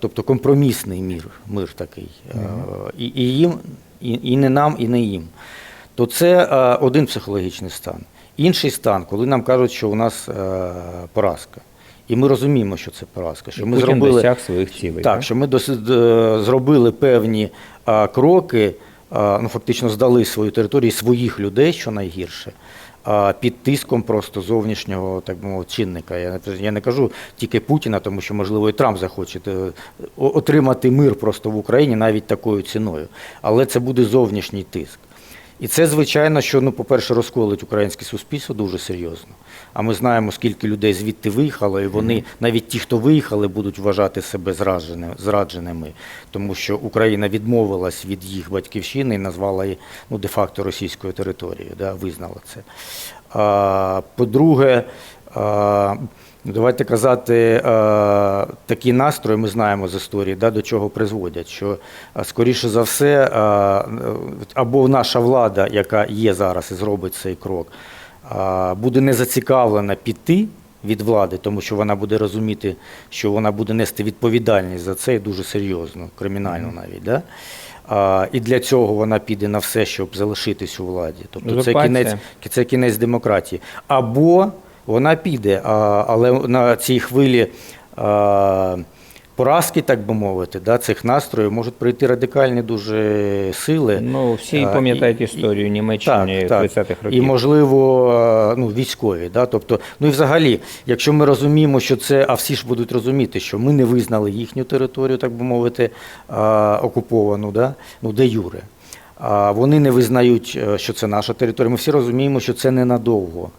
тобто компромісний мір, мир такий, і, і їм, і, і не нам, і не їм, то це один психологічний стан. Інший стан, коли нам кажуть, що у нас поразка. І ми розуміємо, що це поразка. Що ми Путін зробили досяг своїх цілей. так, що ми досить е, зробили певні а, кроки, а, ну фактично здали свою територію своїх людей, що найгірше, під тиском просто зовнішнього так мовити, чинника. Я, я не кажу тільки Путіна, тому що можливо і Трамп захоче е, отримати мир просто в Україні навіть такою ціною. Але це буде зовнішній тиск. І це, звичайно, що, ну, по-перше, розколить українське суспільство дуже серйозно. А ми знаємо, скільки людей звідти виїхало, і вони, навіть ті, хто виїхали, будуть вважати себе зрадженими, тому що Україна відмовилась від їх батьківщини і назвала її ну, де-факто російською територією, да, визнала це. А, по-друге, давайте казати, такі настрої ми знаємо з історії, да, до чого призводять. Що скоріше за все, або наша влада, яка є зараз і зробить цей крок, буде не зацікавлена піти від влади, тому що вона буде розуміти, що вона буде нести відповідальність за це і дуже серйозно, кримінально навіть. Да? А, і для цього вона піде на все, щоб залишитись у владі. Тобто це кінець, це кінець демократії. Або вона піде, а, але на цій хвилі а, поразки, так би мовити, да, цих настроїв можуть прийти радикальні дуже сили. Ну, всі А, пам'ятають історію Німеччини 30-х років. І, можливо, ну, військові. Да? Тобто, ну і взагалі, якщо ми розуміємо, що це, а всі ж будуть розуміти, що ми не визнали їхню територію, так би мовити, е, окуповану, да? ну, де юре. А вони не визнають, е, що це наша територія. Ми всі розуміємо, що це ненадовго.